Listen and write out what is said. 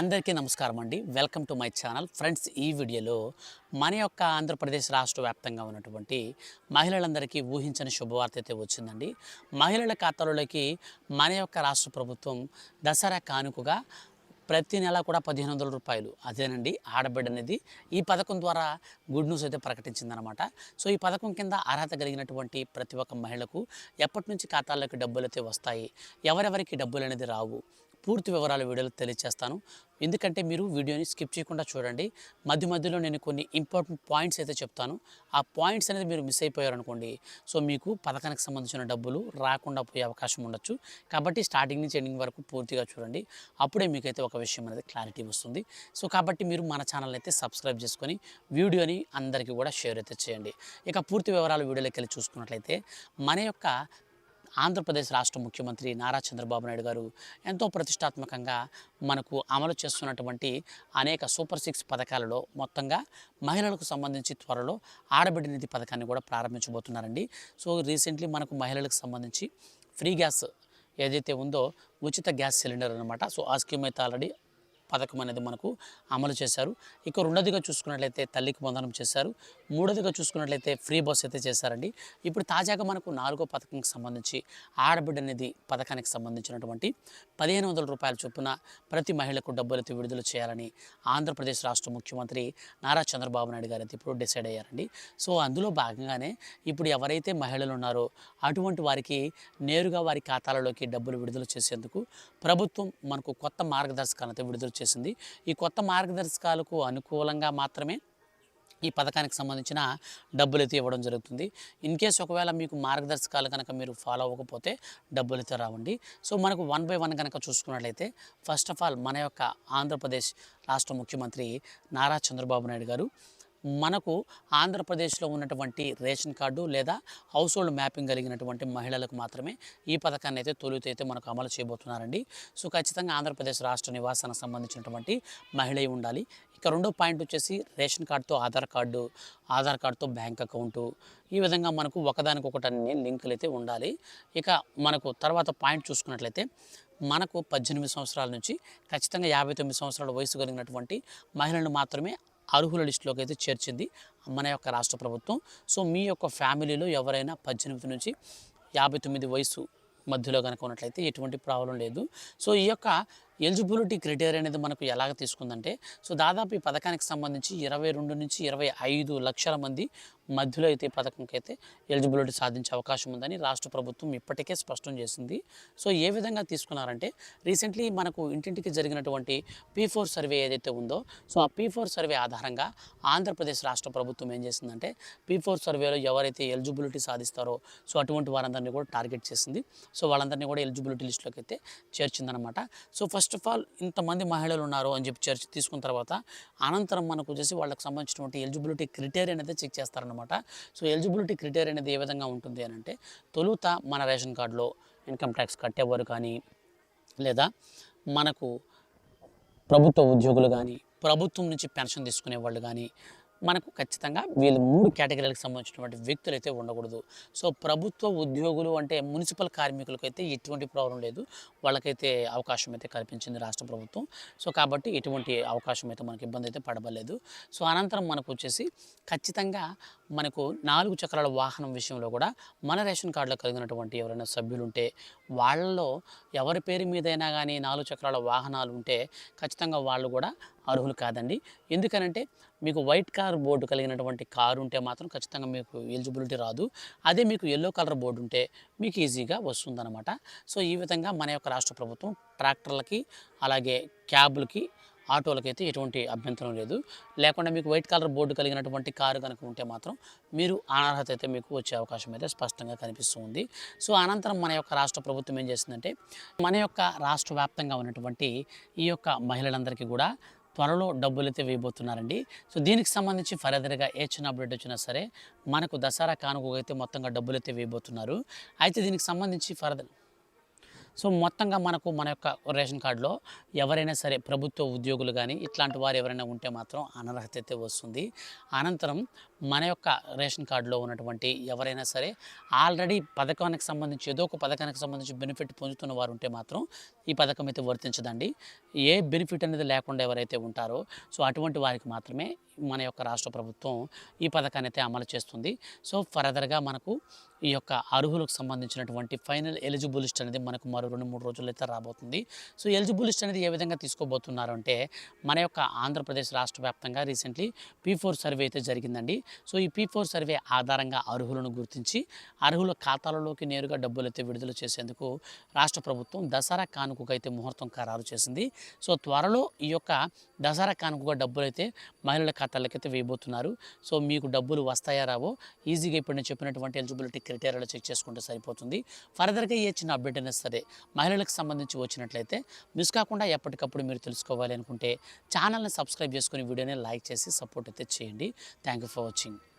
అందరికీ నమస్కారం అండి. Welcome to my channel. Friends ఈ వీడియోలో మన యొక్క ఆంధ్రప్రదేశ్ రాష్ట్ర వ్యాప్తంగా ఉన్నటువంటి మహిళలందరికీ ఊహించని శుభవార్త అయితే వచ్చిందండి. మహిళల ఖాతాలోకి మన యొక్క రాష్ట్ర ప్రభుత్వం దసరా కానుకగా ప్రతి నెల కూడా పదిహేను వందల రూపాయలు. అదేనండి ఆడబిడ్డ అనేది ఈ పథకం ద్వారా గుడ్ న్యూస్ అయితే ప్రకటించిందనమాట సో ఈ పథకం కింద అర్హత కలిగినటువంటి ప్రతి ఒక్క మహిళకు ఎప్పటి నుంచి ఖాతాల్లోకి డబ్బులు అయితే వస్తాయి ఎవరెవరికి డబ్బులు అనేది రావు పూర్తి వివరాలు వీడియోలో తెలియజేస్తాను. ఎందుకంటే మీరు వీడియోని స్కిప్ చేయకుండా చూడండి. మధ్య మధ్యలో నేను కొన్ని ఇంపార్టెంట్ పాయింట్స్ అయితే చెప్తాను. ఆ పాయింట్స్ అనేది మీరు మిస్ అయిపోయారనుకోండి సో మీకు పథకానికి సంబంధించిన డబ్బులు రాకుండా పోయే అవకాశం ఉండొచ్చు. కాబట్టి స్టార్టింగ్ నుంచి ఎండింగ్ వరకు పూర్తిగా చూడండి. అప్పుడే మీకైతే ఒక విషయం అనేది క్లారిటీ వస్తుంది. సో కాబట్టి మీరు మన ఛానల్ అయితే సబ్స్క్రైబ్ చేసుకొని వీడియోని అందరికీ కూడా షేర్ అయితే చేయండి. ఇక పూర్తి వివరాలు వీడియోలోకి వెళ్ళి చూసుకున్నట్లయితే మన యొక్క ఆంధ్రప్రదేశ్ రాష్ట్ర ముఖ్యమంత్రి నారా చంద్రబాబు నాయుడు గారు ఎంతో ప్రతిష్టాత్మకంగా మనకు అమలు చేస్తున్నటువంటి అనేక సూపర్ సిక్స్ పథకాలలో మొత్తంగా మహిళలకు సంబంధించి త్వరలో ఆడబిడ్డ నిధి పథకాన్ని కూడా ప్రారంభించబోతున్నారండి. సో రీసెంట్లీ మనకు మహిళలకు సంబంధించి ఫ్రీ గ్యాస్ ఏదైతే ఉందో ఉచిత గ్యాస్ సిలిండర్ అనమాట సో ఆ స్కీమ్ అయితే ఆల్రెడీ పథకం అనేది మనకు అమలు చేశారు. ఇక రెండోదిగా చూసుకున్నట్లయితే తల్లికి వందనం చేశారు. మూడోదిగా చూసుకున్నట్లయితే ఫ్రీ బస్ అయితే చేశారండి. ఇప్పుడు తాజాగా మనకు నాలుగో పథకంకి సంబంధించి ఆడబిడ్డ అనేది పథకానికి సంబంధించినటువంటి పదిహేను వందల రూపాయల చొప్పున ప్రతి మహిళకు డబ్బులైతే విడుదల చేయాలని ఆంధ్రప్రదేశ్ రాష్ట్ర ముఖ్యమంత్రి నారా చంద్రబాబు నాయుడు గారు అయితే ఇప్పుడు డిసైడ్ అయ్యారండి. సో అందులో భాగంగానే ఇప్పుడు ఎవరైతే మహిళలు ఉన్నారో అటువంటి వారికి నేరుగా వారి ఖాతాలలోకి డబ్బులు విడుదల చేసేందుకు ప్రభుత్వం మనకు కొత్త మార్గదర్శకాలను విడుదల చేసింది ఈ కొత్త మార్గదర్శకాలకు అనుకూలంగా మాత్రమే ఈ పథకానికి సంబంధించిన డబ్బులు అయితే ఇవ్వడం జరుగుతుంది. ఇన్ కేస్ ఒకవేళ మీకు మార్గదర్శకాలు కనుక మీరు ఫాలో అవ్వకపోతే డబ్బులు అయితే రావండి. సో మనకు వన్ బై వన్ కనుక చూసుకున్నట్లయితే ఫస్ట్ ఆఫ్ ఆల్ మన యొక్క ఆంధ్రప్రదేశ్ రాష్ట్ర ముఖ్యమంత్రి నారా చంద్రబాబు నాయుడు గారు మనకు ఆంధ్రప్రదేశ్లో ఉన్నటువంటి రేషన్ కార్డు లేదా హౌస్ హోల్డ్ మ్యాపింగ్ కలిగినటువంటి మహిళలకు మాత్రమే ఈ పథకాన్ని అయితే తొలుత అయితే మనకు అమలు చేయబోతున్నారండి. సో ఖచ్చితంగా ఆంధ్రప్రదేశ్ రాష్ట్ర నివాసానికి సంబంధించినటువంటి మహిళ ఉండాలి. ఇక రెండో పాయింట్ వచ్చేసి రేషన్ కార్డుతో ఆధార్ కార్డు ఆధార్ కార్డుతో బ్యాంక్ అకౌంటు ఈ విధంగా మనకు ఒకదానికొకటి అన్ని లింకులు అయితే ఉండాలి. ఇక మనకు తర్వాత పాయింట్ చూసుకున్నట్లయితే మనకు పద్దెనిమిది సంవత్సరాల నుంచి ఖచ్చితంగా యాభై తొమ్మిది సంవత్సరాల వయసు కలిగినటువంటి మహిళలను మాత్రమే అర్హుల లిస్టులోకి అయితే చేర్చింది మన యొక్క రాష్ట్ర ప్రభుత్వం. సో మీ యొక్క ఫ్యామిలీలో ఎవరైనా పద్దెనిమిది నుంచి యాభై తొమ్మిది వయసు మధ్యలో కనుక ఉన్నట్లయితే ఎటువంటి ప్రాబ్లం లేదు. సో ఈ యొక్క ఎలిజిబిలిటీ క్రైటీరియా అనేది మనకు ఎలాగ తీసుకుందంటే సో దాదాపు ఈ పథకానికి సంబంధించి ఇరవై రెండు నుంచి ఇరవై ఐదు లక్షల మంది మధ్యలో అయితే ఈ పథకంకి అయితే ఎలిజిబిలిటీ సాధించే అవకాశం ఉందని రాష్ట్ర ప్రభుత్వం ఇప్పటికే స్పష్టం చేసింది. సో ఏ విధంగా తీసుకున్నారంటే రీసెంట్లీ మనకు ఇంటింటికి జరిగినటువంటి పీ ఫోర్ సర్వే ఏదైతే ఉందో సో ఆ పీ ఫోర్ సర్వే ఆధారంగా ఆంధ్రప్రదేశ్ రాష్ట్ర ప్రభుత్వం ఏం చేసిందంటే పీ ఫోర్ సర్వేలో ఎవరైతే ఎలిజిబిలిటీ సాధిస్తారో సో అటువంటి వారందరినీ కూడా టార్గెట్ చేసింది. సో వాళ్ళందరినీ కూడా ఎలిజిబిలిటీ లిస్టులోకి అయితే చేర్చిందనమాట సో ఫస్ట్ ఆఫ్ ఆల్ ఇంతమంది మహిళలు ఉన్నారు అని చెప్పి చర్చ తీసుకున్న తర్వాత అనంతరం మనకు వచ్చేసి వాళ్ళకి సంబంధించినటువంటి ఎలిజిబిలిటీ క్రిటేరియా అనేది చెక్ చేస్తారనమాట సో ఎలిజిబిలిటీ క్రిటేరియా అనేది ఏ విధంగా ఉంటుంది అని అంటే తొలుత మన రేషన్ కార్డులో ఇన్కమ్ ట్యాక్స్ కట్టేవారు కానీ లేదా మనకు ప్రభుత్వ ఉద్యోగులు కానీ ప్రభుత్వం నుంచి పెన్షన్ తీసుకునే వాళ్ళు కానీ మనకు ఖచ్చితంగా వీళ్ళు మూడు కేటగిరీలకు సంబంధించినటువంటి వ్యక్తులు అయితే ఉండకూడదు. సో ప్రభుత్వ ఉద్యోగులు అంటే మున్సిపల్ కార్మికులకు అయితే ఎటువంటి ప్రాబ్లం లేదు. వాళ్ళకైతే అవకాశం అయితే కల్పించింది రాష్ట్ర ప్రభుత్వం. సో కాబట్టి ఎటువంటి అవకాశం అయితే మనకి ఇబ్బంది అయితే పడబలేదు సో అనంతరం మనకు వచ్చేసి ఖచ్చితంగా మనకు నాలుగు చక్రాల వాహనం విషయంలో కూడా మన రేషన్ కార్డులో కలిగినటువంటి ఎవరైనా సభ్యులు ఉంటే వాళ్ళలో ఎవరి పేరు మీదైనా కానీ నాలుగు చక్రాల వాహనాలు ఉంటే ఖచ్చితంగా వాళ్ళు కూడా అర్హులు కాదండి. ఎందుకనంటే మీకు వైట్ కార్ బోర్డు కలిగినటువంటి కారు ఉంటే మాత్రం ఖచ్చితంగా మీకు ఎలిజిబిలిటీ రాదు. అదే మీకు ఎల్లో కలర్ బోర్డు ఉంటే మీకు ఈజీగా వస్తుందన్నమాట. సో ఈ విధంగా మన యొక్క రాష్ట్ర ప్రభుత్వం ట్రాక్టర్లకి అలాగే క్యాబులకి ఆటోలకైతే ఎటువంటి అభ్యంతరం లేదు. లేకుండా మీకు వైట్ కలర్ బోర్డు కలిగినటువంటి కారు కనుక ఉంటే మాత్రం మీరు అనర్హత అయితే మీకు వచ్చే అవకాశం అయితే స్పష్టంగా కనిపిస్తుంది సో అనంతరం మన యొక్క రాష్ట్ర ప్రభుత్వం ఏం చేసిందంటే మన యొక్క రాష్ట్ర వ్యాప్తంగా ఉన్నటువంటి ఈ యొక్క మహిళలందరికీ కూడా త్వరలో డబ్బులు అయితే వేయబోతున్నారండి. సో దీనికి సంబంధించి ఫర్దర్గా ఏ చిన్న అప్డేట్ వచ్చినా సరే మనకు దసరా కానుక అయితే మొత్తంగా డబ్బులు అయితే వేయబోతున్నారు. అయితే దీనికి సంబంధించి ఫర్దర్ సో మొత్తంగా మనకు మన యొక్క రేషన్ కార్డులో ఎవరైనా సరే ప్రభుత్వ ఉద్యోగులు కానీ ఇట్లాంటి వారు ఎవరైనా ఉంటే మాత్రం అనర్హత అయితే వస్తుంది. అనంతరం మన యొక్క రేషన్ కార్డులో ఉన్నటువంటి ఎవరైనా సరే ఆల్రెడీ పథకానికి సంబంధించి ఏదో ఒక పథకానికి సంబంధించి బెనిఫిట్ పొందుతున్న వారు ఉంటే మాత్రం ఈ పథకం అయితే వర్తించదండి. ఏ బెనిఫిట్ అనేది లేకుండా ఎవరైతే ఉంటారో సో అటువంటి వారికి మాత్రమే మన యొక్క రాష్ట్ర ప్రభుత్వం ఈ పథకాన్ని అయితే అమలు చేస్తుంది. సో ఫర్దర్గా మనకు ఈ యొక్క అర్హులకు సంబంధించినటువంటి ఫైనల్ ఎలిజిబుల్ లిస్ట్ అనేది మనకు మరో రెండు మూడు రోజుల్లో అయితే రాబోతుంది. సో ఎలిజిబుల్ లిస్ట్ అనేది ఏ విధంగా తీసుకోబోతున్నారు అంటే మన యొక్క ఆంధ్రప్రదేశ్ రాష్ట్ర వ్యాప్తంగా రీసెంట్లీ పీ ఫోర్ సర్వే అయితే జరిగిందండి. సో ఈ పీ ఫోర్ సర్వే ఆధారంగా అర్హులను గుర్తించి అర్హుల ఖాతాలలోకి నేరుగా డబ్బులైతే విడుదల చేసేందుకు రాష్ట్ర ప్రభుత్వం దసరా కానుకకు అయితే ముహూర్తం ఖరారు చేసింది. సో త్వరలో ఈ యొక్క దసరా కానుకగా డబ్బులు అయితే మహిళల ఖాతాలకు అయితే వేయబోతున్నారు. సో మీకు డబ్బులు వస్తాయా రావో ఈజీగా ఇప్పుడు నేను చెప్పినటువంటి ఎలిజిబిలిటీ క్రైటీరియాలో చెక్ చేసుకుంటే సరిపోతుంది. ఫర్దర్గా ఏ చిన్న అప్డేట్ అయినా సరే మహిళలకు సంబంధించి వచ్చినట్లయితే మిస్ కాకుండా ఎప్పటికప్పుడు మీరు తెలుసుకోవాలి అనుకుంటే ఛానల్ని సబ్స్క్రైబ్ చేసుకుని వీడియోని లైక్ చేసి సపోర్ట్ అయితే చేయండి. Thank you for watching. coaching